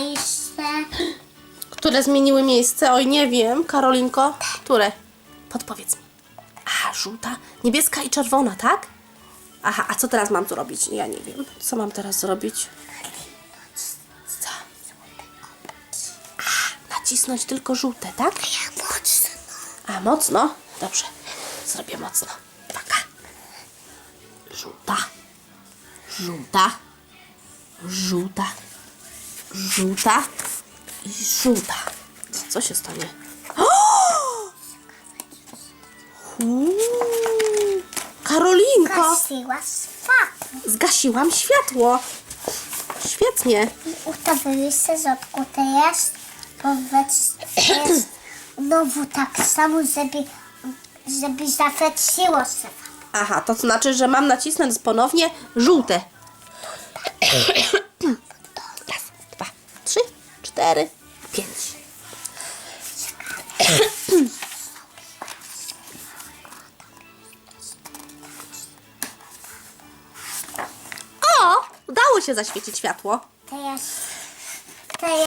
Jeszcze Które zmieniły miejsce? Oj, nie wiem. Karolinko, które? Podpowiedz mi. Aha, żółta, niebieska i czerwona, tak? Aha, a co teraz mam zrobić? Ja nie wiem. Co mam teraz zrobić? Co? A, nacisnąć tylko żółte, tak? mocno. A, mocno? Dobrze, zrobię mocno. Uwaga. Żółta. Żółta. Żółta. Żółta. I żółta. Co się stanie? Uuu. Karolinko! Gasiła światło. Zgasiłam światło. Świetnie. I ustawili się rzadko teraz. Powiedz, jest znowu tak samo, żeby, żeby zawieciło się. Aha, to znaczy, że mam nacisnąć ponownie żółte. Cztery, pięć. O! Udało się zaświecić światło. Teraz, teraz